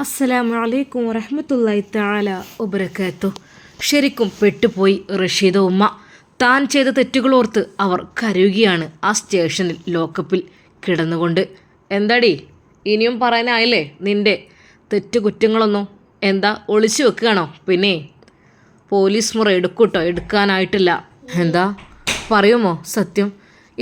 അസ്സലാമു അലൈക്കും വറഹ്മത്തുള്ളാഹി തആല വബറകാത്തു. ശരിക്കും പെട്ടുപോയി റഷീദ ഉമ്മ. താൻ ചെയ്ത തെറ്റുകളോർത്ത് അവർ കരയുകയാണ് ആ സ്റ്റേഷനിൽ ലോക്കപ്പിൽ കിടന്നുകൊണ്ട്. എന്താടി? ഇനിയും പറയാനായില്ലേ നിന്റെ തെറ്റുകുറ്റങ്ങളൊന്നും? എന്താ ഒളിച്ചു വെക്കുകയാണോ? പിന്നെ? പോലീസ് മുറ എടുക്കൂട്ടോ? എടുക്കാനായിട്ടില്ല. എന്താ? പറയുമോ? സത്യം?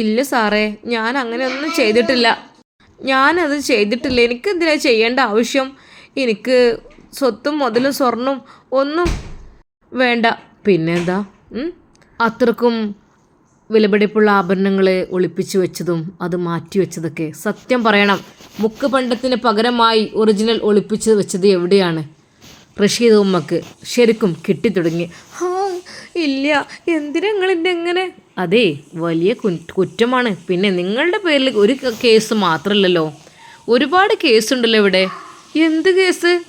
ഇല്ല സാറേ ഞാൻ അങ്ങനെയൊന്നും ചെയ്തിട്ടില്ല. ഞാനത് ചെയ്തിട്ടില്ല. എനിക്കെന്തിനാ ചെയ്യേണ്ട ആവശ്യം? എനിക്ക് സ്വത്തും മുതലും സ്വർണവും ഒന്നും വേണ്ട. പിന്നെന്താ? അത്രക്കും വിലപിടിപ്പുള്ള ആഭരണങ്ങൾ ഒളിപ്പിച്ചു വെച്ചതും അത് മാറ്റി വെച്ചതൊക്കെ സത്യം പറയണം. മുക്ക് പണ്ടത്തിന് പകരമായി ഒറിജിനൽ ഒളിപ്പിച്ച് വെച്ചത് എവിടെയാണ്? റഷീദ് ഉമ്മക്ക് ശരിക്കും കിട്ടിത്തുടങ്ങി. ഹാ ഇല്ല എന്തിനാ നിങ്ങളിന്റെ എങ്ങനെ അതെ വലിയ കുറ്റമാണ്. പിന്നെ നിങ്ങളുടെ പേരിൽ ഒരു കേസ് മാത്രമല്ലല്ലോ ഒരുപാട് കേസുണ്ടല്ലോ ഇവിടെ. എന്ത് കേസ്?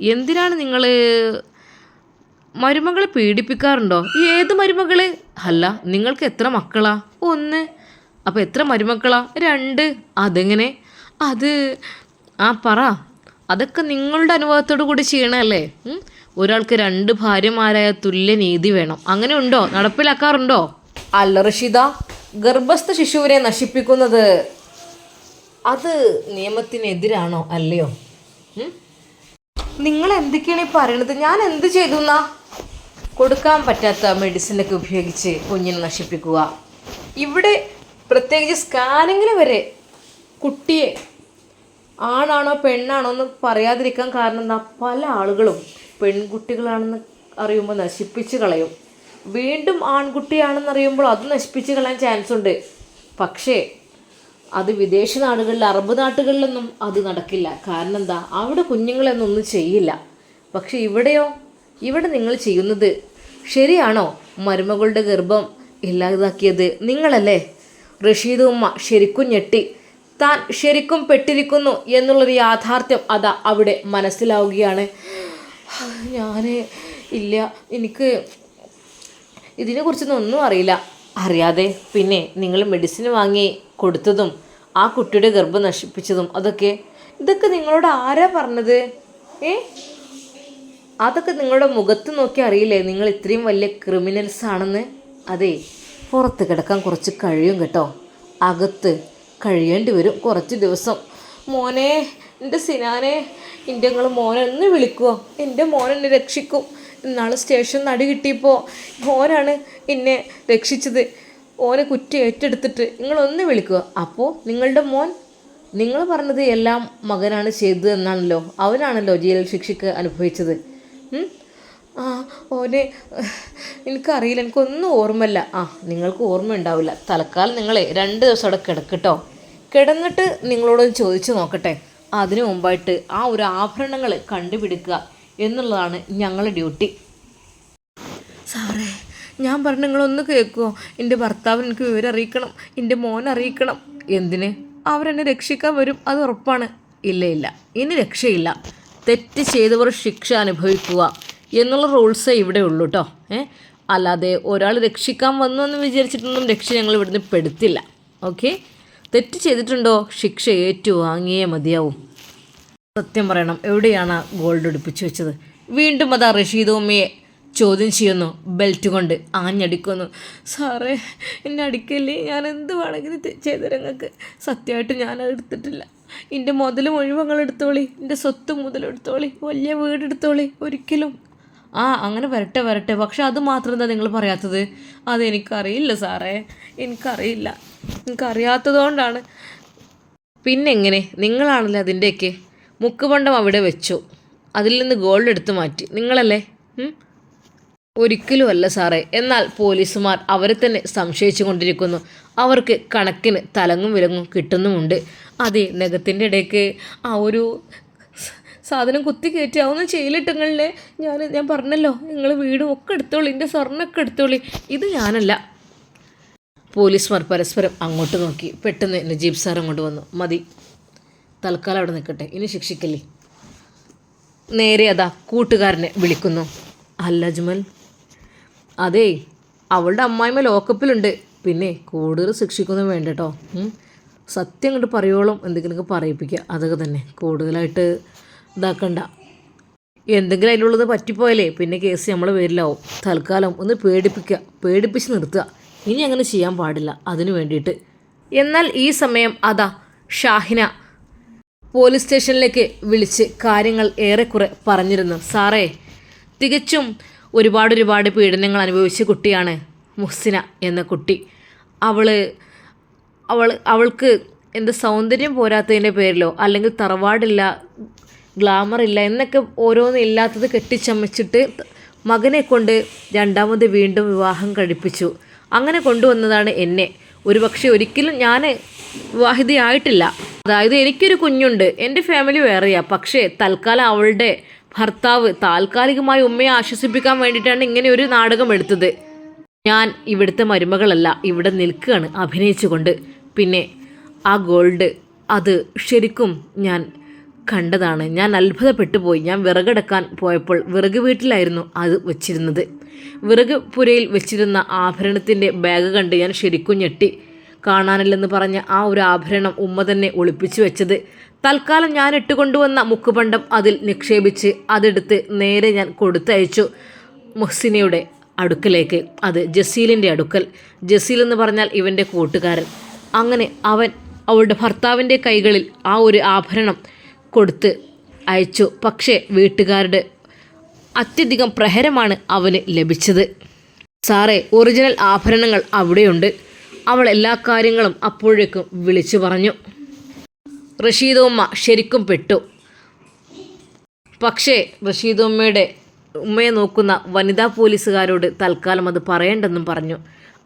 എന്തിനാണ് നിങ്ങൾ മരുമകളെ പീഡിപ്പിക്കാറുണ്ടോ? ഏത് മരുമകൾ? അല്ല നിങ്ങൾക്ക് എത്ര മക്കളാ? ഒന്ന്. അപ്പോൾ എത്ര മരുമക്കളാ? രണ്ട്. അതെങ്ങനെ? അത് ആ പറ. അതൊക്കെ നിങ്ങളുടെ അനുഭവത്തോടു കൂടി ചെയ്യണമല്ലേ ഒരാൾക്ക് രണ്ട് ഭാര്യമാരായ തുല്യ നീതി വേണം. അങ്ങനെ ഉണ്ടോ? നടപ്പിലാക്കാറുണ്ടോ? അല്ല ഋഷിത ഗർഭസ്ഥ ശിശുവിനെ നശിപ്പിക്കുന്നത് അത് നിയമത്തിനെതിരാണോ? അല്ലയോ? നിങ്ങൾ എന്തൊക്കെയാണ് ഈ പറയണത് ഞാൻ എന്ത് ചെയ്തു എന്നാ കൊടുക്കാൻ പറ്റാത്ത മെഡിസിനൊക്കെ ഉപയോഗിച്ച് കുഞ്ഞിനെ നശിപ്പിക്കുക. ഇവിടെ പ്രത്യേകിച്ച് സ്കാനിങ്ങിന് വരെ കുട്ടിയെ ആണാണോ പെണ്ണാണോ എന്ന് പറയാതിരിക്കാൻ കാരണം എന്താ? പല ആളുകളും പെൺകുട്ടികളാണെന്ന് അറിയുമ്പോൾ നശിപ്പിച്ച് കളയും. വീണ്ടും ആൺകുട്ടിയാണെന്ന് അറിയുമ്പോൾ അത് നശിപ്പിച്ച് കളയാൻ ചാൻസ് ഉണ്ട് പക്ഷേ അത് വിദേശ നാടുകളിൽ അറബ് നാട്ടുകളിലൊന്നും അത് നടക്കില്ല. കാരണം എന്താ? അവിടെ കുഞ്ഞുങ്ങളെന്നൊന്നും ചെയ്യില്ല. പക്ഷെ ഇവിടെയോ? ഇവിടെ നിങ്ങൾ ചെയ്യുന്നത് ശരിയാണോ? മരുമകളുടെ ഗർഭം ഇല്ലാതാക്കിയത് നിങ്ങളല്ലേ? റഷീദ് ഉമ്മ ശരിക്കും ഞെട്ടി. താൻ ശരിക്കും പെട്ടിരിക്കുന്നു എന്നുള്ളൊരു യാഥാർത്ഥ്യം അതാ അവിടെ മനസ്സിലാവുകയാണ്. ഞാൻ ഇല്ല. എനിക്ക് ഇതിനെക്കുറിച്ചൊന്നും ഒന്നും അറിയില്ല. അറിയാതെ പിന്നെ നിങ്ങൾ മെഡിസിൻ വാങ്ങി കൊടുത്തതും ആ കുട്ടിയുടെ ഗർഭം നശിപ്പിച്ചതും അതൊക്കെ. ഇതൊക്കെ നിങ്ങളോട് ആരാ പറഞ്ഞത്? ഏ? അതൊക്കെ നിങ്ങളുടെ മുഖത്ത് നോക്കി അറിയില്ലേ? നിങ്ങൾ ഇത്രയും വലിയ ക്രിമിനൽസ് ആണെന്ന്. അതെ പുറത്ത് കിടക്കാൻ കുറച്ച് കഴിയും കേട്ടോ. അകത്ത് കഴിയേണ്ടി വരും കുറച്ച് ദിവസം. മോനെ എന്റെ സിനാനെ എന്റെ നിങ്ങൾ മോനെ ഒന്ന് വിളിക്കുമോ എന്റെ മോനെന്നെ രക്ഷിക്കും. ഇന്നാൾ സ്റ്റേഷൻ നടി കിട്ടിയപ്പോൾ മോനാണ് എന്നെ രക്ഷിച്ചത്. ഓനെ കുറ്റം ഏറ്റെടുത്തിട്ട് നിങ്ങളൊന്ന് വിളിക്കുക. അപ്പോൾ നിങ്ങളുടെ മോൻ നിങ്ങൾ പറഞ്ഞത് എല്ലാം മകനാണ് ചെയ്തത് എന്നാണല്ലോ. അവനാണല്ലോ ജയിലിൽ ശിക്ഷയ്ക്ക് അനുഭവിച്ചത്. ആ ഓനെ എനിക്കറിയില്ല എനിക്കൊന്നും ഓർമ്മയില്ല. ആ നിങ്ങൾക്ക് ഓർമ്മ ഉണ്ടാവില്ല. തൽക്കാലം നിങ്ങളെ രണ്ട് ദിവസം അവിടെ കിടക്കട്ടോ കിടന്നിട്ട് നിങ്ങളോട് ചോദിച്ചു നോക്കട്ടെ. അതിനു മുമ്പായിട്ട് ആ ഒരു ആഭരണങ്ങൾ കണ്ടുപിടിക്കുക എന്നുള്ളതാണ് ഞങ്ങളുടെ ഡ്യൂട്ടി. സാറേ ഞാൻ പറഞ്ഞു നിങ്ങളൊന്ന് കേൾക്കുമോ എന്റെ ഭർത്താവ് എനിക്ക് വിവരം അറിയിക്കണം. എന്റെ മോൻ അറിയിക്കണം. എന്തിന്? അവരെന്നെ രക്ഷിക്കാൻ വരും. അത് ഉറപ്പാണ്. ഇല്ല ഇല്ല. ഇനി രക്ഷയില്ല. തെറ്റ് ചെയ്തവർ ശിക്ഷ അനുഭവിക്കുക എന്നുള്ള റൂൾസേ ഇവിടെ ഉള്ളൂ കേട്ടോ ഏ? അല്ലാതെ ഒരാൾ രക്ഷിക്കാൻ വന്നു എന്ന് വിചാരിച്ചിട്ടൊന്നും രക്ഷ ഞങ്ങൾ ഇവിടുന്ന് പെടുത്തില്ല. ഓക്കെ? തെറ്റ് ചെയ്തിട്ടുണ്ടോ? ശിക്ഷ ഏറ്റുവാങ്ങിയേ മതിയാവും. സത്യം പറയണം. എവിടെയാണ് ഗോൾഡ് ഒടിപ്പിച്ചു വെച്ചത്? വീണ്ടും അതാ റഷീദ് ഉമ്മയെ ചോദ്യം ചെയ്യുന്നു. ബെൽറ്റ് കൊണ്ട് ആഞ്ഞടിക്കുന്നു. സാറേ എന്നെ അടിക്കല്ലേ? ഞാൻ എന്ത് വേണമെങ്കിലും ചെയ്ത രംഗക്ക് നിങ്ങൾക്ക്. സത്യമായിട്ട് ഞാനത് എടുത്തിട്ടില്ല. എന്റെ മുതൽ മുഴുവങ്ങൾ എടുത്തോളി. എന്റെ സ്വത്ത് മുതൽ എടുത്തോളി. വലിയ വീട് എടുത്തോളി. ഒരിക്കലും. ആ അങ്ങനെ വരട്ടെ വരട്ടെ. പക്ഷെ അത് മാത്രം എന്താ നിങ്ങൾ പറയാത്തത്? അതെനിക്കറിയില്ല സാറേ. എനിക്കറിയില്ല. എനിക്കറിയാത്തതുകൊണ്ടാണ്. പിന്നെ എങ്ങനെ നിങ്ങളാണല്ലോ അതിന്റെയൊക്കെ മുക്കുപണ്ടം അവിടെ വെച്ചു. അതിൽ നിന്ന് ഗോൾഡ് എടുത്തു മാറ്റി. നിങ്ങളല്ലേ? ഉം? ഒരിക്കലും അല്ല സാറേ. എന്നാൽ പോലീസുമാർ അവരെ തന്നെ സംശയിച്ചു കൊണ്ടിരിക്കുന്നു. അവർക്ക് കണക്കിന് തലങ്ങും വിലങ്ങും കിട്ടുന്നുമുണ്ട്. അതെ നഖത്തിന്റെ ഇടയ്ക്ക് ആ ഒരു സാധനം കുത്തി കയറ്റി അതൊന്നും ചെയ്യിലിട്ടങ്ങളിലെ ഞാൻ ഞാൻ പറഞ്ഞല്ലോ നിങ്ങൾ വീടും ഒക്കെ എടുത്തോളി എന്റെ സ്വർണമൊക്കെ എടുത്തോളി. ഇത് ഞാനല്ല. പോലീസുമാർ പരസ്പരം അങ്ങോട്ട് നോക്കി. പെട്ടെന്ന് നജീബ് സാർ അങ്ങോട്ട് വന്നു. മതി തൽക്കാലം അവിടെ നിൽക്കട്ടെ. ഇനി ശിക്ഷിക്കല്ലേ? നേരെ അതാ കൂട്ടുകാരനെ വിളിക്കുന്നു. അല്ല അജ്മൽ. അതേ അവളുടെ അമ്മായിമ്മ ലോക്കപ്പിലുണ്ട്. പിന്നെ കൂടുതൽ ശിക്ഷിക്കൊന്നും വേണ്ടട്ടോ. സത്യം അങ്ങോട്ട് പറയോളും എന്തെങ്കിലുമൊക്കെ പറയിപ്പിക്കുക. അതൊക്കെ തന്നെ. കൂടുതലായിട്ട് ഇതാക്കണ്ട. എന്തെങ്കിലും അതിലുള്ളത് പറ്റിപ്പോയാലേ പിന്നെ കേസ് നമ്മളെ പേരിലാവും. തൽക്കാലം ഒന്ന് പേടിപ്പിക്കുക. പേടിപ്പിച്ച് നിർത്തുക. ഇനി അങ്ങനെ ചെയ്യാൻ പാടില്ല. അതിനു വേണ്ടിയിട്ട്. എന്നാൽ ഈ സമയം അതാ ഷാഹിന പോലീസ് സ്റ്റേഷനിലേക്ക് വിളിച്ച് കാര്യങ്ങൾ ഏറെക്കുറെ പറഞ്ഞിരുന്നു. സാറേ തികച്ചും ഒരുപാട് ഒരുപാട് പീഡനങ്ങൾ അനുഭവിച്ച കുട്ടിയാണ് മുസ്സിന എന്ന കുട്ടി. അവൾ അവൾ അവൾക്ക് എന്ത് സൗന്ദര്യം പോരാത്തതിന്റെ പേരിലോ അല്ലെങ്കിൽ തറവാടില്ല ഗ്ലാമർ ഇല്ല എന്നൊക്കെ ഓരോന്നും ഇല്ലാത്തത് കെട്ടിച്ചമച്ചിട്ട് മകനെ കൊണ്ട് രണ്ടാമത് വീണ്ടും വിവാഹം കഴിപ്പിച്ചു. അങ്ങനെ കൊണ്ടുവന്നതാണ് എന്നെ. ഒരുപക്ഷെ ഒരിക്കലും ഞാൻ വിവാഹിതയായിട്ടില്ല. അതായത് എനിക്കൊരു കുഞ്ഞുണ്ട് എന്റെ ഫാമിലി വേറെയാ. പക്ഷേ തൽക്കാലം അവളുടെ ഭർത്താവ് താൽക്കാലികമായി ഉമ്മയെ ആശ്വസിപ്പിക്കാൻ വേണ്ടിയിട്ടാണ് ഇങ്ങനെ ഒരു നാടകം എടുത്തത്. ഞാൻ ഇവിടുത്തെ മരുമകളല്ല ഇവിടെ നിൽക്കുകയാണ് അഭിനയിച്ചുകൊണ്ട്. പിന്നെ ആ ഗോൾഡ് അത് ശരിക്കും ഞാൻ കണ്ടതാണ്. ഞാൻ അത്ഭുതപ്പെട്ടു പോയി. ഞാൻ വിറകെടുക്കാൻ പോയപ്പോൾ വിറക് വീട്ടിലായിരുന്നു അത് വെച്ചിരുന്നത്. വിറക് പുരയിൽ വെച്ചിരുന്ന ആഭരണത്തിന്റെ ബാഗ് കണ്ട് ഞാൻ ശരിക്കും ഞെട്ടി. കാണാനില്ലെന്ന് പറഞ്ഞ ആ ഒരു ആഭരണം ഉമ്മ തന്നെ ഒളിപ്പിച്ചു വെച്ചത്. തൽക്കാലം ഞാൻ ഇട്ടുകൊണ്ടുവന്ന മുക്കുപണ്ടം അതിൽ നിക്ഷേപിച്ച് അതെടുത്ത് നേരെ ഞാൻ കൊടുത്തയച്ചു. മുഹ്സിനയുടെ അടുക്കലേക്ക്. അത് ജസീലിന്റെ അടുക്കൽ. ജസീൽ എന്ന് പറഞ്ഞാൽ ഇവന്റെ കൂട്ടുകാരൻ. അങ്ങനെ അവൻ അവളുടെ ഭർത്താവിന്റെ കൈകളിൽ ആ ഒരു ആഭരണം കൊടുത്ത് അയച്ചു. പക്ഷേ വീട്ടുകാരുടെ അത്യധികം പ്രഹരമാണ് അവന് ലഭിച്ചത്. സാറേ ഒറിജിനൽ ആഭരണങ്ങൾ അവിടെയുണ്ട്. അവൾ എല്ലാ കാര്യങ്ങളും അപ്പോഴേക്കും വിളിച്ചു പറഞ്ഞു. റഷീദുമ്മ ശരിക്കും പെട്ടു. പക്ഷേ റഷീദുമ്മയുടെ ഉമ്മയെ നോക്കുന്ന വനിതാ പോലീസുകാരോട് തൽക്കാലം അത് പറയേണ്ടെന്നും പറഞ്ഞു.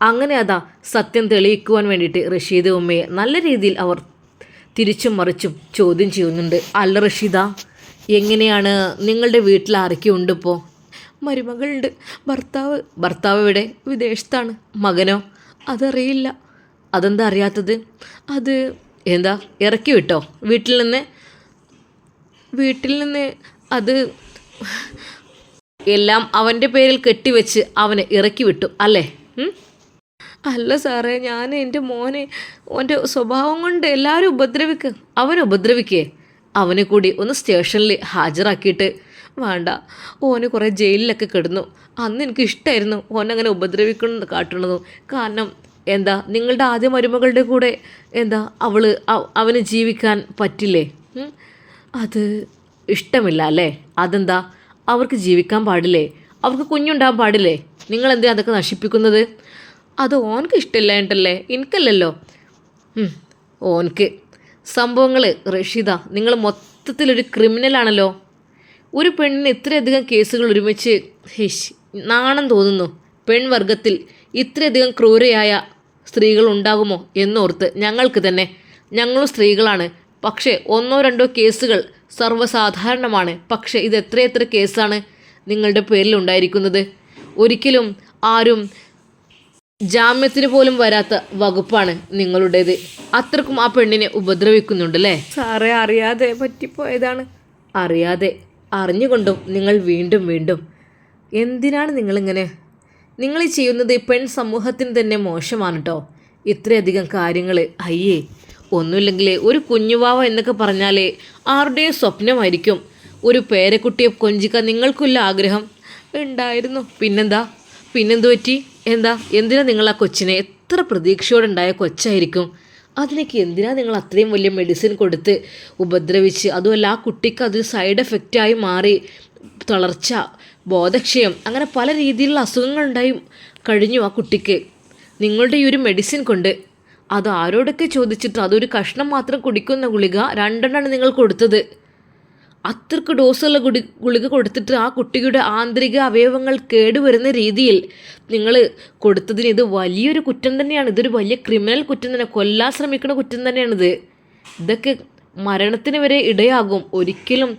അങ്ങനെ അതാ സത്യം തെളിയിക്കുവാൻ വേണ്ടിയിട്ട് റഷീദ് ഉമ്മയെ നല്ല രീതിയിൽ അവർ തിരിച്ചും മറിച്ചും ചോദ്യം ചെയ്യുന്നുണ്ട്. അല്ല റഷീദ എങ്ങനെയാണ് നിങ്ങളുടെ വീട്ടിൽ ആരൊക്കെ ഉണ്ട് ഇപ്പോൾ മരുമകളുണ്ട്. ഭർത്താവ്. ഭർത്താവ് ഇവിടെ വിദേശത്താണ്. മകനോ? അതറിയില്ല. അതെന്താ അറിയാത്തത്? അത് എന്താ ഇറക്കി വിട്ടോ? വീട്ടിൽ നിന്ന്? വീട്ടിൽ നിന്ന് അത് എല്ലാം അവന്റെ പേരിൽ കെട്ടിവെച്ച് അവനെ ഇറക്കി വിട്ടു അല്ലേ? അല്ല സാറേ ഞാൻ എന്റെ മോനെ ഓന്റെ സ്വഭാവം കൊണ്ട് എല്ലാവരും ഉപദ്രവിക്കുക അവനെ ഉപദ്രവിക്കേ. അവനെ കൂടി ഒന്ന് സ്റ്റേഷനിൽ ഹാജരാക്കിയിട്ട് വേണ്ട. ഓന് കുറേ ജയിലിലൊക്കെ കിടന്നു. അന്ന് എനിക്ക് ഇഷ്ടമായിരുന്നു ഓനങ്ങനെ ഉപദ്രവിക്കണം കാട്ടണതും കാരണം എന്താ നിങ്ങളുടെ ആദ്യ മരുമകളുടെ കൂടെ എന്താ അവൾ അവ- അവന് ജീവിക്കാൻ പറ്റില്ലേ? അത് ഇഷ്ടമില്ല അല്ലേ? അതെന്താ അവർക്ക് ജീവിക്കാൻ പാടില്ലേ? അവർക്ക് കുഞ്ഞുണ്ടാകാൻ പാടില്ലേ? നിങ്ങൾ എന്തേ അതൊക്കെ നശിപ്പിക്കുന്നത്? അത് ഓനക്ക് ഇഷ്ടമില്ലായിട്ടല്ലേ എനിക്കല്ലല്ലോ. ഓനക്ക് സംഭവങ്ങൾ റഷീദ നിങ്ങൾ മൊത്തത്തിലൊരു ക്രിമിനലാണല്ലോ. ഒരു പെണ്ണിന് ഇത്രയധികം കേസുകൾ ഒരുമിച്ച് ഹിഷ് നാണം തോന്നുന്നു. പെൺവർഗത്തിൽ ഇത്രയധികം ക്രൂരയായ സ്ത്രീകൾ ഉണ്ടാകുമോ എന്നോർത്ത് ഞങ്ങൾക്ക് തന്നെ. ഞങ്ങളും സ്ത്രീകളാണ്. പക്ഷേ ഒന്നോ രണ്ടോ കേസുകൾ സർവസാധാരണമാണ്. പക്ഷേ ഇത് എത്രയെത്ര കേസാണ് നിങ്ങളുടെ പേരിൽ ഉണ്ടായിരിക്കുന്നത്? ഒരിക്കലും ആരും ജാമ്യത്തിന് പോലും വരാത്ത വകുപ്പാണ് നിങ്ങളുടേത്. അത്രക്കും ആ പെണ്ണിനെ ഉപദ്രവിക്കുന്നുണ്ടല്ലേ? സാറേ അറിയാതെ പറ്റിപ്പോയതാണ്. അറിയാതെ. അറിഞ്ഞുകൊണ്ടും നിങ്ങൾ വീണ്ടും വീണ്ടും. എന്തിനാണ് നിങ്ങളിങ്ങനെ? നിങ്ങൾ ചെയ്യുന്നത് പെൺ സമൂഹത്തിന് തന്നെ മോശമാണ് കേട്ടോ ഇത്രയധികം കാര്യങ്ങൾ അയ്യേ ഒന്നുമില്ലെങ്കിൽ ഒരു കുഞ്ഞുവാവ എന്നൊക്കെ പറഞ്ഞാൽ ആരുടെയും സ്വപ്നമായിരിക്കും? ഒരു പേരക്കുട്ടിയെ കൊഞ്ചിക്കാൻ നിങ്ങൾക്കുള്ള ആഗ്രഹം ഉണ്ടായിരുന്നു. പിന്നെന്താ? പിന്നെന്തു പറ്റി? എന്താ? എന്തിനാ നിങ്ങൾ ആ കൊച്ചിനെ? എത്ര പ്രതീക്ഷയോടെ ഉണ്ടായ കൊച്ചായിരിക്കും? അതിനൊക്കെ എന്തിനാണ് നിങ്ങൾ അത്രയും വലിയ മെഡിസിൻ കൊടുത്ത് ഉപദ്രവിച്ച്? അതുമല്ല ആ കുട്ടിക്ക് അത് സൈഡ് എഫക്റ്റായി മാറി. തളർച്ച ബോധക്ഷയം അങ്ങനെ പല രീതിയിലുള്ള അസുഖങ്ങളുണ്ടായി കഴിഞ്ഞു ആ കുട്ടിക്ക്. നിങ്ങളുടെ ഈ ഒരു മെഡിസിൻ കൊണ്ട് അത് ആരോടൊക്കെ ചോദിച്ചിട്ട് അതൊരു കഷ്ണം മാത്രം കുടിക്കുന്ന ഗുളിക രണ്ടെണ്ണമാണ് നിങ്ങൾ കൊടുത്തത്. അത്രയ്ക്ക് ഡോസുള്ള ഗുളി ഗുളിക കൊടുത്തിട്ട് ആ കുട്ടിയുടെ ആന്തരിക അവയവങ്ങൾ കേടുവരുന്ന രീതിയിൽ നിങ്ങൾ കൊടുത്തതിന് ഇത് വലിയൊരു കുറ്റം തന്നെയാണ്. ഇതൊരു വലിയ ക്രിമിനൽ കുറ്റം തന്നെ. കൊല്ലാൻ ശ്രമിക്കുന്ന കുറ്റം തന്നെയാണിത്. ഇതൊക്കെ മരണത്തിന് വരെ ഇടയാകും. ഒരിക്കലും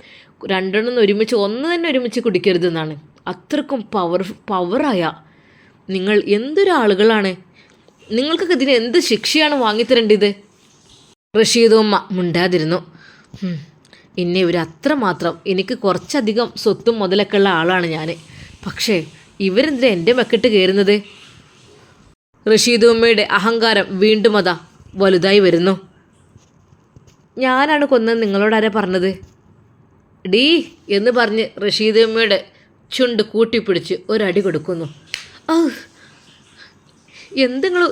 രണ്ടെണ്ണം ഒരുമിച്ച് ഒന്ന് തന്നെ ഒരുമിച്ച് കുടിക്കരുതെന്നാണ് അത്രക്കും പവർ പവറായ നിങ്ങൾ എന്തൊരാളുകളാണ്? നിങ്ങൾക്കൊക്കെ ഇതിന് എന്ത് ശിക്ഷയാണ് വാങ്ങിത്തരേണ്ടത്? റഷീദുമ്മ മുണ്ടാതിരുന്നു. എന്നെ ഇവർ അത്രമാത്രം എനിക്ക് കുറച്ചധികം സ്വത്തും മുതലൊക്കെ ഉള്ള ആളാണ് ഞാൻ പക്ഷേ ഇവരെന്തിനാ എന്റെ മക്കിട്ട് കയറുന്നത് റഷീദുമ്മയുടെ അഹങ്കാരം വീണ്ടും അതാ വലുതായി വരുന്നു. ഞാനാണ് കൊന്നത് നിങ്ങളോടാരെ പറഞ്ഞത്? ഡീ എന്ന് പറഞ്ഞ് റഷീദ് ഉമ്മയുടെ ചുണ്ട് കൂട്ടിപ്പിടിച്ച് ഒരടി കൊടുക്കുന്നു. എന്തെങ്കിലും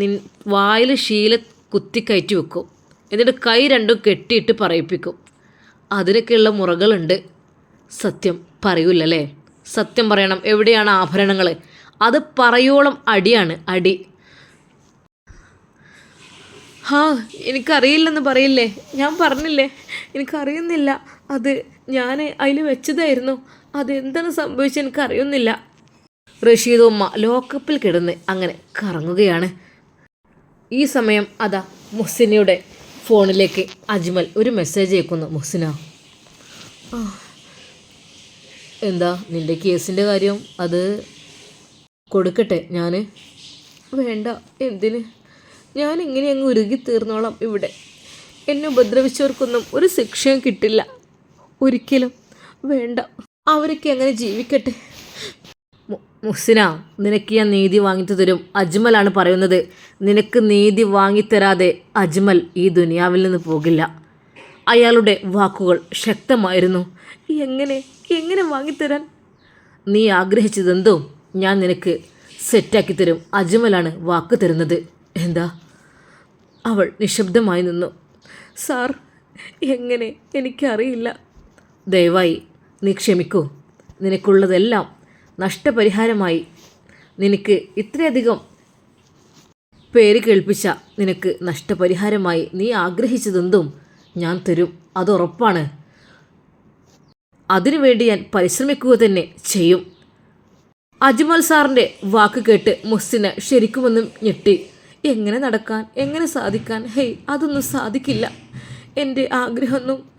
നിൻ വായിൽ ശീല കുത്തിക്കയറ്റി വെക്കും. എന്നിട്ട് കൈ രണ്ടും കെട്ടിയിട്ട് പറയിപ്പിക്കും. അതിനൊക്കെയുള്ള മുറകളുണ്ട്. സത്യം പറയൂലല്ലേ? സത്യം പറയണം. എവിടെയാണ് ആഭരണങ്ങൾ അത് പറയോളം അടിയാണ്. അടി. ഹാ എനിക്കറിയില്ലെന്ന് പറയില്ലേ? ഞാൻ പറഞ്ഞില്ലേ? എനിക്കറിയുന്നില്ല. അത് ഞാൻ അതിൽ വെച്ചതായിരുന്നു. അതെന്താണ് സംഭവിച്ചത് എനിക്കറിയുന്നില്ല. റഷീദ് ഉമ്മ ലോക്കപ്പിൽ കിടന്ന് അങ്ങനെ കറങ്ങുകയാണ്. ഈ സമയം അതാ മുഹ്സിനയുടെ ഫോണിലേക്ക് അജ്മൽ ഒരു മെസ്സേജ് അയക്കുന്നു. മുഹ്സിന. എന്താ നിന്റെ കേസിന്റെ കാര്യം? അത് കൊടുക്കട്ടെ ഞാൻ വേണ്ട എന്തിന്? ഞാൻ ഇങ്ങനെ അങ്ങ് ഉരുകി തീർന്നോളാം ഇവിടെ. എന്നെ ഉപദ്രവിച്ചവർക്കൊന്നും ഒരു ശിക്ഷയും കിട്ടില്ല. ഒരിക്കലും വേണ്ട. അവരൊക്കെ അങ്ങനെ ജീവിക്കട്ടെ. മുഹ്സിന നിനക്ക് ഞാൻ നീതി വാങ്ങിത്തു തരും. അജ്മലാണ് പറയുന്നത്. നിനക്ക് നീതി വാങ്ങിത്തരാതെ അജ്മൽ ഈ ദുനിയാവിൽ നിന്ന് പോകില്ല. അയാളുടെ വാക്കുകൾ ശക്തമായിരുന്നു. എങ്ങനെ? എങ്ങനെ വാങ്ങിത്തരാൻ നീ ആഗ്രഹിച്ചതെന്തോ ഞാൻ നിനക്ക് സെറ്റാക്കി തരും. അജ്മലാണ് വാക്ക് തരുന്നത്. എന്താ? അവൾ നിശബ്ദമായി നിന്നു. സാർ എങ്ങനെ? എനിക്കറിയില്ല. ദയവായി നീ ക്ഷമിക്കൂ. നിനക്കുള്ളതെല്ലാം നഷ്ടപരിഹാരമായി നിനക്ക് ഇത്രയധികം പേര് കേൾപ്പിച്ച നിനക്ക് നഷ്ടപരിഹാരമായി നീ ആഗ്രഹിച്ചതെന്തും ഞാൻ തരും. അത് അതുറപ്പാണ് അതിനുവേണ്ടി ഞാൻ പരിശ്രമിക്കുക തന്നെ ചെയ്യും. അജ്മൽ സാറിന്റെ വാക്ക് കേട്ട് മുസ്സിന് ശരിക്കുമൊന്നും ഞെട്ടി. എങ്ങനെ നടക്കാൻ? എങ്ങനെ സാധിക്കാൻ? ഹേയ് അതൊന്നും സാധിക്കില്ല. എന്റെ ആഗ്രഹമൊന്നും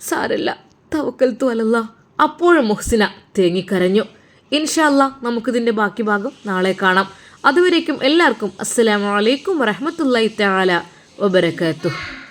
സാരല്ല. തവക്കൽ തോലല്ല. അപ്പോഴും മുഹ്സിന തേങ്ങിക്കരഞ്ഞു. ഇൻഷാല്ല നമുക്കിതിന്റെ ബാക്കി ഭാഗം നാളെ കാണാം. അതുവരേക്കും എല്ലാവർക്കും അസ്സലാമു അലൈക്കും വറഹമത്തല്ലായി തആല വബറകാതുഹു.